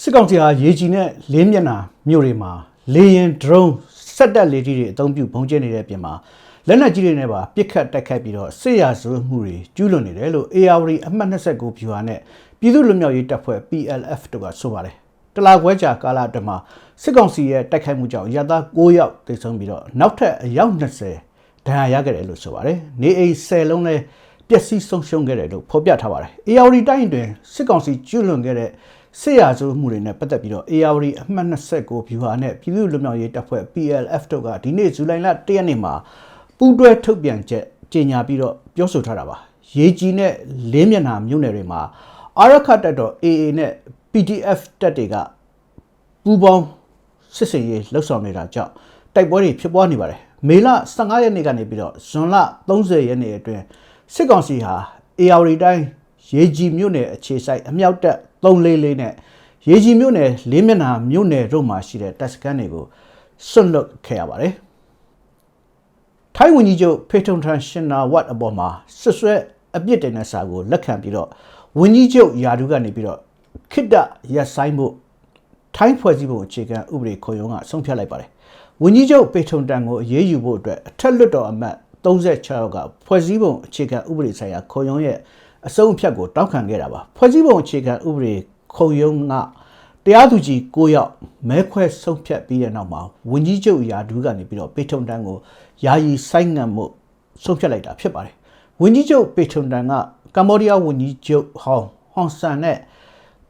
စစ်ကောင်စီဟာရေကြီးနဲ့လင်းမျက်နှာမြို့တွေမှာလေရင် drone စက်တက်လေကြီးတွေအသုံးပြုဘုံကျဲနေတဲ့အပြင်မှာလက်နက်ကြီးတွေနဲ့ပါပစ်ခတ်တိုက်ခိုက်ပြီးတော့စစ်ရာဇဝတ်မှုတွေကျူးလွန်နေတယ်လို့ ARD အမှတ်29ဖြူဟာနဲ့ပြည်သူ့လူမျိုးရေးတပ်ဖွဲ့ PLF တို့ကဆိုပါတယ်တလာခွဲကြာကာလအတွင်းမှာစစ်ကောင်စီရဲ့တိုက်ခိုက်မှုကြောင့်ရသား9ယောက်သေဆုံးပြီးတော့နောက်ထပ်အယောက်20ဒဏ်ရာရခဲ့တယ်လို့ဆိုပါတယ်နေအိမ်10လုံးလဲပျက်စီးဆုံးရှုံးခဲ့တယ်လို့ဖော်ပြထားပါတယ် ARD တိုင်းတွင်စစ်ကောင်စီကျူးလွန်ခဲ့တဲ့ စစ်ရာဇဝတ်မှုတွေနဲ့ပတ်သက်ပြီးတော့ ARD အမှတ်29ဖြူဟာနဲ့ပြည်သူ့လူမျိုးရေးတပ်ဖွဲ့ PLF တို့ကဒီနေ့ဇူလိုင်လ1ရက်နေ့မှာပူးတွဲထုတ်ပြန်ချက်ကြေညာပြီးတော့ပြောဆိုထားတာပါရေကြီးနဲ့လေးမျက်နှာမြို့နယ်တွေမှာအာရခတ်တပ်တော် AA နဲ့ PDF တပ်တွေကပူးပေါင်းစစ်စင်ရေးလှုပ်ဆောင်နေတာကြောင့်တိုက်ပွဲတွေဖြစ်ပွားနေပါတယ်မေလ15ရက်နေ့ကနေပြီးတော့ဇွန်လ30ရက်နေ့အတွင်းစစ်ကောင်စီဟာ AR တိုင်းရေကြီးမြို့နယ်အခြေစိုက်အမြောက်တပ် 344နဲ့ရေကြီးမြို့နယ်လေးမျက်နှာမြို့နယ်တို့မှာရှိတဲ့တပ်စခန်းတွေကိုဆွတ်လွတ်ခဲ့ရပါတယ်ထိုင်းဝန်ကြီးချုပ်ဖေထုံထန်ရှင်နာဝတ်အပေါ်မှာဆွဆွဲအပြစ်တင်တဲ့စာကိုလက်ခံပြီးတော့ဝန်ကြီးချုပ်ယာဒူကနေပြီးတော့ခိတ္တရက်ဆိုင်မှုထိုင်းဖွဲ့စည်းပုံအခြေခံဥပဒေခုံရုံးကဆုံးဖြတ်လိုက်ပါတယ်။ဝန်ကြီးချုပ်ပေထုံတန်ကိုအရေးယူဖို့အတွက်အထက်လွှတ်တော်အမတ်36ယောက်ကဖွဲ့စည်းပုံအခြေခံဥပဒေဆိုင်ရာခုံရုံးရဲ့ အဆုံးအဖြတ်ကိုတောင်းခံခဲ့တာပါ။ဖွဲ့စည်းပုံအခြေခံဥပဒေခုံရုံးကတရားသူကြီး9ယောက်မဲခွဲဆုံးဖြတ်ပြီးတဲ့နောက်မှာဝန်ကြီးချုပ်ယာဒူးကနေပြီးတော့ပေထုံတန်ကိုယာယီဆိုင်းငံ့မှုဆုံးဖြတ်လိုက်တာဖြစ်ပါတယ်။ဝန်ကြီးချုပ်ပေထုံတန်ကကမ္ဘောဒီးယားဝန်ကြီးချုပ်ဟောင်းဟွန်ဆန်နဲ့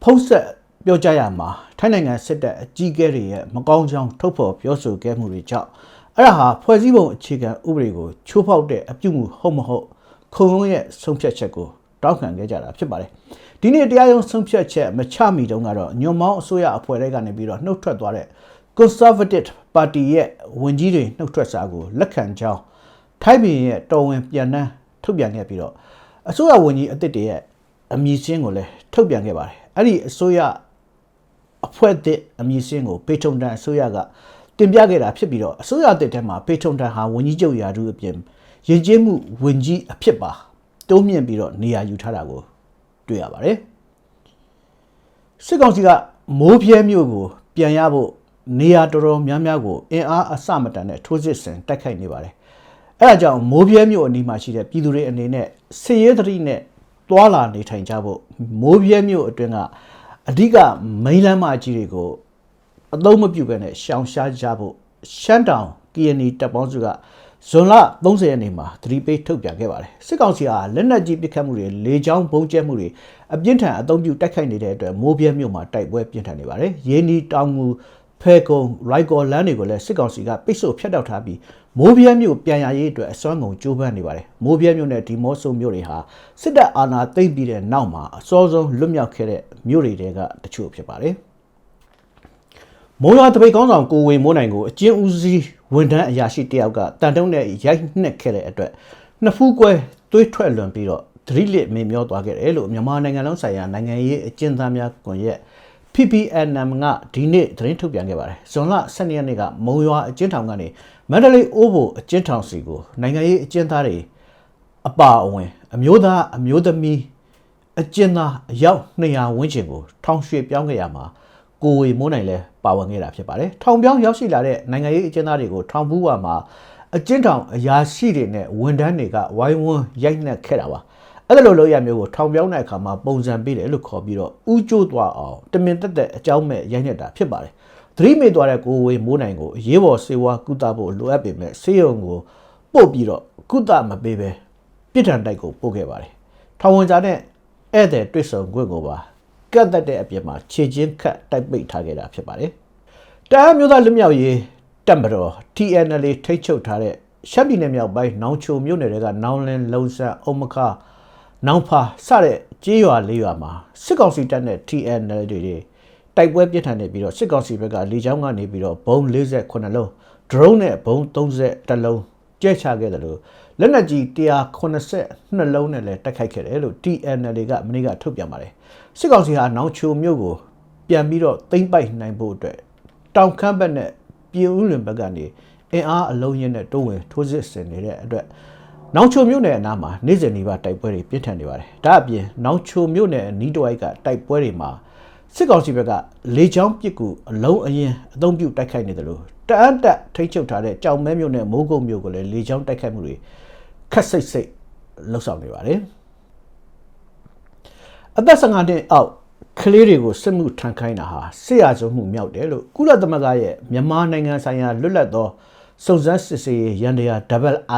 ဖုံးဆက်ပြောကြရမှာထိုင်းနိုင်ငံစစ်တပ်အကြီးအကဲတွေရဲ့မကောင်းကြောင်းထုတ်ဖော်ပြောဆိုခဲ့မှုတွေကြောင့်အဲ့ဒါဟာဖွဲ့စည်းပုံအခြေခံဥပဒေကိုချိုးဖောက်တဲ့အပြုမှုဟုတ်မဟုတ်ခုံရုံးရဲ့ဆုံးဖြတ်ချက်ကို တောင်းခံခဲ့ကြတာဖြစ်ပါတယ်ဒီနေ့တရားရုံးဆုံးဖြတ်ချက်မချမီတုန်းကတော့ညွန်မောင်းအစိုးရအဖွဲ့တွေကနေပြီးတော့နှုတ်ထွက်သွားတဲ့ Conservative Party ရဲ့ဝန်ကြီးတွေနှုတ်ထွက်စာကိုလက်ခံကြောင်းထိုင်းပြည်ရဲ့တော်ဝင်ပြန်နှန်းထုတ်ပြန်ခဲ့ပြီးတော့အစိုးရဝန်ကြီးအသစ်တွေရဲ့အမည်စင်းကိုလည်းထုတ်ပြန်ခဲ့ပါတယ်အဲ့ဒီအစိုးရအဖွဲ့သစ်အမည်စင်းကိုပေထုံတန်အစိုးရကတင်ပြခဲ့တာဖြစ်ပြီးတော့အစိုးရသစ်ထဲမှာပေထုံတန်ဟာဝန်ကြီးချုပ်ရာထူးအပြင်ရင်ကျေးမှုဝန်ကြီးအဖြစ်ပါ တိုးမြင့်ပြီးတော့နေရာယူထားတာကိုတွေ့ရပါတယ်စစ်ကောင်စီကမိုးပြဲမြို့ကိုပြန်ရဖို့နေရာတော်တော်များများကိုအင်အားအစမတန်နဲ့ထိုးစစ်ဆင်တိုက်ခိုက်နေပါတယ်အဲဒါကြောင့်မိုးပြဲမြို့အနီးမှာရှိတဲ့ပြည်သူတွေအနေနဲ့စစ်ရေးသတိနဲ့တွာလာနေထိုင်ကြဖို့မိုးပြဲမြို့အတွင်းကအဓိကမိန်လမ်းမကြီးတွေကိုအသုံးမပြုဘဲနဲ့ရှောင်ရှားကြဖို့ရှမ်းတောင် KNI တပ်ပေါင်းစုက ဇွန်လ30ရက်နေ့မှာသတိပေးထုတ်ပြန်ခဲ့ပါတယ်စစ်ကောင်စီဟာလက်နက်ကြီးပစ်ခတ်မှုတွေလေကြောင်းဘုံကျဲမှုတွေအပြင်းထန်အသုံးပြုတိုက်ခိုက်နေတဲ့အတွက်မိုးပြဲမြို့မှာတိုက်ပွဲပြင်းထန်နေပါတယ်ရင်းနီတောင်ငူဖဲကုံရိုက်ကော်လန်းတွေကိုလည်းစစ်ကောင်စီကပိတ်ဆို့ဖျက်တောက်ထားပြီးမိုးပြဲမြို့ပြန်ရရေးအတွက်အစွမ်းကုန်ကြိုးပမ်းနေပါတယ်မိုးပြဲမြို့နဲ့ဒီမော့ဆိုမြို့တွေဟာစစ်တပ်အာဏာသိမ်းပြီးတဲ့နောက်မှာအစောဆုံးလွတ်မြောက်ခဲ့တဲ့မြို့တွေကတချို့ဖြစ်ပါတယ် မုံရွာတပိတ်ကောင်းဆောင်ကိုဝေမိုးနိုင်ကိုအကျဉ်းဦးစီးဝန်ထမ်းအရာရှိတယောက်ကတန်တုံးနဲ့ရိုက်နှက်ခဲ့တဲ့အတွက်နှစ်ဖူးကွဲသွေးထွက်လွန်ပြီးတော့သတိလစ်မေမျောသွားခဲ့တယ်လို့မြန်မာနိုင်ငံလုံးဆိုင်ရာနိုင်ငံရေးအကျဉ်းသားများကွန်ရက် PPNM ကဒီနေ့သတင်းထုတ်ပြန်ခဲ့ပါတယ်။ဇွန်လ12ရက်နေ့ကမုံရွာအကျဉ်းထောင်ကနေမန္တလေးအိုးဘိုအကျဉ်းထောင်စီကိုနိုင်ငံရေးအကျဉ်းသားတွေအပါအဝင် အမျိုးသားအမျိုးသမီးအကျဉ်းသားအယောက်200ဝန်းကျင်ကိုထောင်ရွှေ့ပြောင်းခဲ့ရမှာကိုဝေမိုးနိုင်လဲ ပါဝင်ခဲ့တာဖြစ်ပါတယ်။ထောင်ပြောင်းရောက်ရှိလာတဲ့နိုင်ငံရေးအကျဉ်းသားတွေကိုထောင်ဘူးဝါမှာအကျဉ်းထောင်အရာရှိတွေနဲ့ဝန်ထမ်းတွေကဝိုင်းဝန်းရိုက်နှက်ခဲ့တာပါ။အဲ့လိုလိုရမျိုးကိုထောင်ပြောင်းတဲ့အခါမှာပုံစံပေးတယ်လို့ခေါ်ပြီးတော့ဥကျိုးသွားအောင်တမင်တက်တဲ့အကြောင်းမဲ့ရိုက်နေတာဖြစ်ပါတယ်သတိမေ့သွားတဲ့ကိုဝေမိုးနိုင်ကိုအရေးပေါ်စေဝါကုသဖို့လိုအပ်ပေမဲ့ဆေးရုံကိုပို့ပြီးတော့ကုသမပေးပဲပြစ်ဒဏ်တိုက်ကိုပို့ခဲ့ပါတယ်ထောင်ဝင်ကြတဲ့ဧည့်သည်တွေ့ဆုံခွင့်ကိုပါ ကတ်တက်တဲ့အပြင်မှာခြေချင်းခတ်တိုက်ပိတ်ထားခဲ့တာဖြစ်ပါတယ်တရားမျိုးသားလူမျိုးရေးတပ်မတော် TNL ထိတ်ချုပ်ထားတဲ့ရှမ်းပြည်နယ်မြောက်ပိုင်းနောင်ချိုမြို့နယ်တွေကနောင်လင်းလုံဆန်အုံမခါနောင်ဖာစတဲ့ကြေးရွာလေးရွာမှာစစ်ကောင်စီတပ်နဲ့ TNL တွေတွေတိုက်ပွဲပြစ်ထန်နေပြီးတော့စစ်ကောင်စီဘက်ကလေကြောင်းကနေပြီးတော့ဘုံ48လုံး drone နဲ့ဘုံ30လုံးကျဲချခဲ့တယ်လို့ လက်နက်ကြီး182လုံးနဲ့လည်းတိုက်ခိုက်ခဲ့တယ်လို့ TNL ကမနေ့ကထုတ်ပြန်ပါတယ်စစ်ကောင်စီဟာနောင်ချိုမြို့ကိုပြန်ပြီးတော့သိမ့်ပိုက်နိုင်ဖို့အတွက်တောင်ခမ်းဘက်နဲ့ပြည်ဦးလွင်ဘက်ကနေအင်အားအလုံးရင်းနဲ့တိုးဝင်ထိုးစစ်ဆင်နေတဲ့အတွက်နောင်ချိုမြို့နယ်အနားမှာနေ့စဉ်နေ့ပါတိုက်ပွဲတွေပြင်းထန်နေပါတယ်။ဒါအပြင်နောင်ချိုမြို့နယ်အနီးတစ်ဝိုက်ကတိုက်ပွဲတွေမှာ စစ်ကောင်စီဘက်ကလေချောင်းပစ်ကူအလုံးအရင်အသုံးပြုတိုက်ခိုက်နေတယ်လို့တအန်းတက်ထိတ်ချုပ်ထားတဲ့ကြောင်မဲမြို့နဲ့မိုးကုတ်မြို့ကိုလည်းလေချောင်းတိုက်ခိုက်မှုတွေခက်စိတ်စိတ်လှုပ်ဆောင်နေပါတယ်အသက်15နှစ်အောက်ကလေးတွေကိုစစ်မှုထမ်းခိုင်းတာဟာဆရာစုံမှုမြောက်တယ်လို့ကုလသမဂ္ဂရဲ့မြန်မာနိုင်ငံဆိုင်ရာလွတ်လပ်သောစုံစမ်းစစ်ဆေးရေးရန်တရား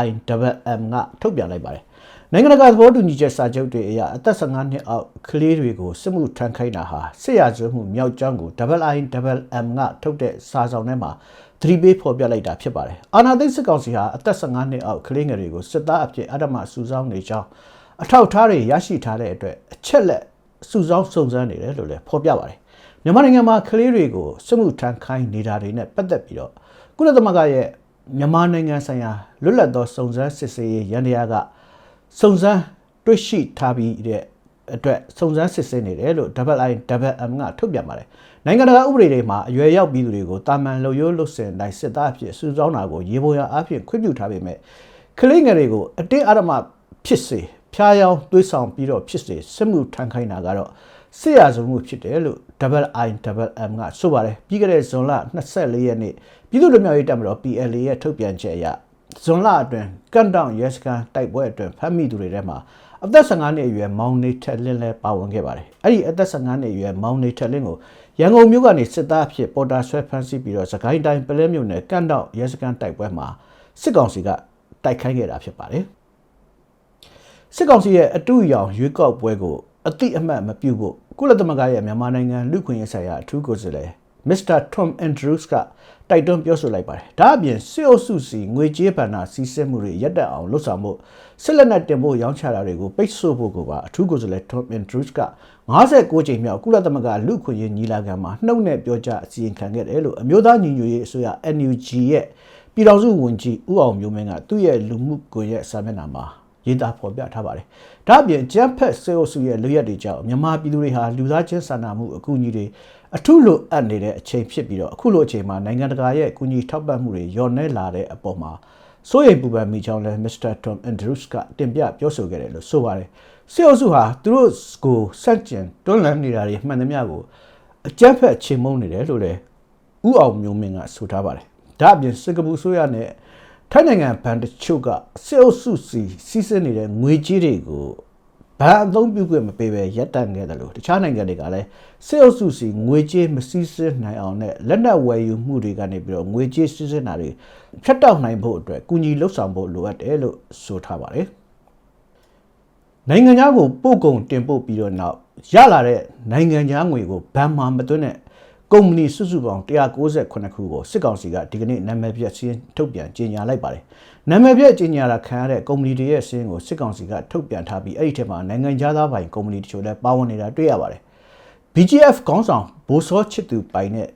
IIMM ကထုတ်ပြန်လိုက်ပါတယ် နိုင်ငံတကာသဘောတူညီချက်စာချုပ်တွေအရအသက်15နှစ်အောက်ကလေးတွေကိုစစ်မှုထမ်းခိုင်းတာဟာဆရာစုံမှုမြောက်ကြောင်းကို IIMM ကထုတ်တဲ့စာဆောင်ထဲမှာသတိပေးဖော်ပြလိုက်တာဖြစ်ပါတယ်အာနာသိန်းစစ်ကောင်စီဟာအသက်15နှစ်အောက်ကလေးငယ်တွေကိုစစ်သားအဖြစ်အဓမ္မစူဆောင်းနေကြောင်းအထောက်ထားတွေရရှိထားတဲ့အတွက်အချက်လက်စုဆောင်းစုံစမ်းနေတယ်လို့လည်းဖော်ပြပါတယ်မြန်မာနိုင်ငံမှာကလေးတွေကိုစစ်မှုထမ်းခိုင်းနေတာတွေနဲ့ပတ်သက်ပြီးတော့ကုလသမဂ္ဂရဲ့မြန်မာနိုင်ငံဆိုင်ရာလွတ်လပ်သောစုံစမ်းစစ်ဆေးရေးရန်တရားက စုံစမ်းတွေ့ရှိထားပြီးတဲ့အတွက်စုံစမ်းစစ်ဆေးနေတယ်လို့ IIMM ကထုတ်ပြန်ပါတယ်နိုင်ငံတကာဥပဒေတွေမှာအရွယ်ရောက်ပြီးသူတွေကိုတာမန်လုံရိုးလွတ်စင်တိုင်းစစ်သားအဖြစ်စုဆောင်းတာကိုရေပေါ်ရအဖြစ်ခွင့်ပြုထားပေမဲ့ကလေးငယ်တွေကိုအတင်းအဓမ္မဖြစ်စေဖျားယောင်းသွေးဆောင်ပြီးတော့ဖြစ်စေစစ်မှုထမ်းခိုင်းတာကတော့စစ်ရစုံမှုဖြစ်တယ်လို့ IIMM ကဆိုပါတယ်ပြီးခဲ့တဲ့ဇွန်လ24ရက်နေ့ပြည်သူ့လူမျိုးရေးတပ်မတော် PLA ရဲ့ထုတ်ပြန်ချက်အရ ဇွန်လအတွင်းကန်တောင်ရဲစခန်းတိုက်ပွဲအတွင်းဖမ်းမိသူတွေထဲမှာအသက်15နှစ်အရွယ်မောင်နေထက်လင်းလည်းပါဝင်ခဲ့ပါတယ်။အဲ့ဒီအသက်15နှစ်အရွယ်မောင်နေထက်လင်းကိုရန်ကုန်မြို့ကနေစစ်သားအဖြစ်ပေါ်တာဆွဲဖမ်းဆီးပြီးတော့စကိုင်းတိုင်းပလဲမြို့နယ်ကန်တောင်ရဲစခန်းတိုက်ပွဲမှာစစ်ကောင်စီကတိုက်ခိုင်းခဲ့တာဖြစ်ပါတယ်။စစ်ကောင်စီရဲ့အတူအယောင်ရွေးကောက်ပွဲကိုအတိအမှတ်မပြုဖို့ကုလသမဂ္ဂရဲ့မြန်မာနိုင်ငံလူခွင့်ရေးဆိုင်ရာအထူးကိုယ်စားလှယ် မစ္စတာထွမ်အန်ဒရူးစ်ကတိုက်တွန်းပြောဆိုလိုက်ပါတယ်။ဒါအပြင်စစ်အုပ်စုစီငွေကြေးဗန္နာစီးဆင်းမှုတွေရပ်တန့်အောင်လှုပ်ဆောင်မှုစစ်လက်နက်တင်ဖို့ရောင်းချတာတွေကိုပိတ်ဆို့ဖို့ကိုပါအထူးကိုယ်စားလှယ်ထွမ်အန်ဒရူးစ်က56ကြိမ်မြောက်ကုလသမဂ္ဂလူခွင့်ရေးညီလာခံမှာနှုတ်နဲ့ပြောကြားအစီရင်ခံခဲ့တယ်လို့အမျိုးသားညီညွတ်ရေးအစိုးရ NUG ရဲ့ပြည်တော်စုဝန်ကြီးဦးအောင်မျိုးမင်းကသူ့ရဲ့လူမှုကွန်ရက်စာမျက်နှာမှာရေးသားဖော်ပြထားပါတယ်။ဒါ့အပြင်ကျန်းဖက်စေအုပ်စုရဲ့လူရက်တွေကြောင့်မြန်မာပြည်သူတွေဟာလူသားချင်းစာနာမှုအကူအညီတွေ အထူးလိုအပ်နေတဲ့အချိန်ဖြစ်ပြီးတော့အခုလိုအချိန်မှာနိုင်ငံတကာရဲ့အကူအညီထောက်ပံ့မှုတွေညော့နေလာတဲ့အပေါ်မှာစိုးရိမ်ပူပန်မိကြောင်းလည်း Mr. Tom Andrews ကတင်ပြပြောဆိုခဲ့တယ်လို့ဆိုပါတယ်။စေအုပ်စုဟာသူတို့ကိုဆက်ကျင်တွန်းလှန်နေတာတွေမှန်သမျှကိုအကြမ်းဖက်ချေမှုန်းနေတယ်လို့လည်းဥအောင်မျိုးမင်းကဆိုထားပါတယ်။ဒါ့အပြင်စင်ကာပူဆိုရနဲ့ထိုင်းနိုင်ငံဘဏ်တချို့ကစစ်အုပ်စုစီစီးဆင်းနေတဲ့ငွေကြေးတွေကို ဘဏ်အသုံးပြုခွင့်မပေးဘဲရပ်တန့်ခဲ့တယ်လို့တခြားနိုင်ငံတွေကလည်းစစ်အုပ်စုစီငွေကြေးမစီးဆင်းနိုင်အောင်နဲ့လက်နက်ဝယ်ယူမှုတွေကနေပြီးတော့ငွေကြေးစီးဆင်းတာတွေဖြတ်တောက်နိုင်ဖို့အတွက်ကူညီလှုပ်ဆောင်ဖို့လိုအပ်တယ်လို့ဆိုထားပါတယ်နိုင်ငံသားကိုပို့ကုန်တင်ပို့ပြီးတော့နောက်ရလာတဲ့နိုင်ငံသားငွေကိုဘဏ်မှာမသွင်းတဲ့ ကုမ္ပဏီစုစုပေါင်း198ခုကိုစစ်ကောင်စီကဒီကနေ့နာမည်ပြစီးထုတ်ပြန်ကြေညာလိုက်ပါတယ်။နာမည်ပြကြေညာတာခံရတဲ့ကုမ္ပဏီတွေရဲ့စီးရင်ကိုစစ်ကောင်စီကထုတ်ပြန်ထားပြီးအဲ့ဒီထဲမှာနိုင်ငံသားပိုင်ကုမ္ပဏီတချို့လည်းပါဝင်နေတာတွေ့ရပါတယ်။ BGF ခေါင်းဆောင်ဘိုးစောချစ်သူပိုင်တဲ့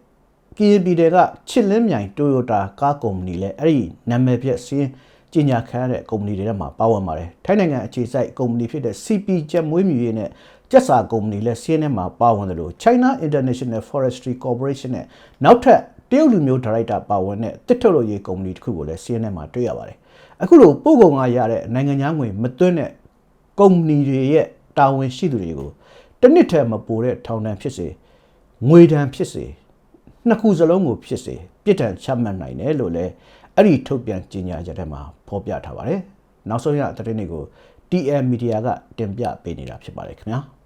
KNB တွေကချစ်လင်းမြိုင် Toyota ကားကုမ္ပဏီလည်းအဲ့ဒီနာမည်ပြစီးကြီးညာခံရတဲ့ကုမ္ပဏီတွေထဲမှာပါဝင်ပါတယ်။ထိုင်းနိုင်ငံအခြေစိုက်ကုမ္ပဏီဖြစ်တဲ့ CP ကျက်မွေးမြူရေးနဲ့ ကျက်စာကုမ္ပဏီလည်းစီးရဲမှာပါဝင်တယ်လို့ China International Forestry Corporation နဲ့နောက်ထပ်တရုတ်လူမျိုးဒါရိုက်တာပါဝင်တဲ့တစ်ထုတ်လို့ရေးကုမ္ပဏီတစ်ခုကိုလည်းစီးရဲမှာတွေ့ရပါတယ်။အခုလိုပို့ကုန်ကရတဲ့နိုင်ငံသားငွေမသွင်းတဲ့ကုမ္ပဏီတွေရဲ့တာဝန်ရှိသူတွေကိုတနစ်ထဲမပိုတဲ့ထောင်ဒဏ်ဖြစ်စေငွေဒဏ်ဖြစ်စေနှစ်ခုစလုံးကိုဖြစ်စေပြစ်ဒဏ်ချမှတ်နိုင်တယ်လို့လည်းအဲ့ဒီထုတ်ပြန်ကြေညာချက်ထဲမှာဖော်ပြထားပါတယ်။နောက်ဆုံးရသတင်းတွေကို TM Media ကတင်ပြပေးနေတာဖြစ်ပါတယ်ခင်ဗျာ။